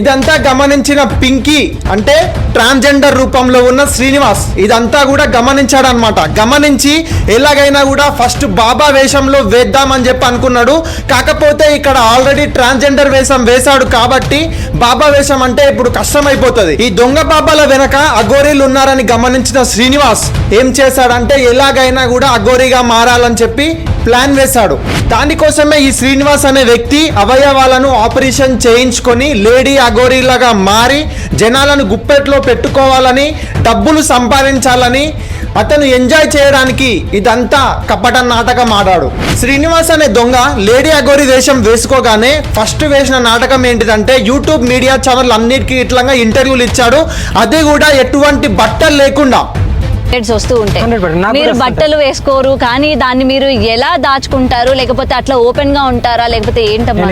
ఇదంతా గమనించిన పింకీ అంటే ట్రాన్స్జెండర్ రూపంలో ఉన్న శ్రీనివాస్ ఇదంతా కూడా గమనించాడనమాట గమనించి ఎలాగైనా కూడా ఫస్ట్ బాబా వేషంలో వేద్దామని చెప్పి అనుకున్నాడు. కాకపోతే ఇక్కడ ఆల్రెడీ ట్రాన్స్జెండర్ వేషం వేశాడు కాబట్టి బాబా వేషం అంటే ఇప్పుడు కష్టమైపోతుంది. ఈ దొంగ బాబాల వెనక అఘోరీలు ఉన్నారని గమనించిన శ్రీనివాస్ ఏం చేశాడంటే ఎలాగైనా కూడా అఘోరీగా మారాలని చెప్పి ప్లాన్ వేశాడు. దానికోసమే ఈ శ్రీనివాస్ అనే వ్యక్తి అవయవాలను ఆపరేషన్ చేయించుకొని లేడీ అఘోరీలాగా మారి జనాలను గుప్పెట్లో పెట్టుకోవాలని డబ్బులు సంపాదించాలని అతను ఎంజాయ్ చేయడానికి ఇదంతా కపట నాటకం ఆడాడు. శ్రీనివాస్ అనే దొంగ లేడీ అగోరి వేషం వేసుకోగానే ఫస్ట్ వేసిన నాటకం ఏంటిదంటే యూట్యూబ్ మీడియా ఛానల్ అన్నిటికీ ఇట్లంగా ఇంటర్వ్యూలు ఇచ్చాడు. అది కూడా ఎటువంటి బట్టలు లేకుండా. రేట్స్ వస్తూ ఉంటాయి. 100% నాకు మీరు బట్టలు వేసుకోరు కానీ దాన్ని మీరు ఎలా దాచుకుంటారు? లేకపోతే అట్లా ఓపెన్గా ఉంటారా? లేకపోతే ఏంటమ్మా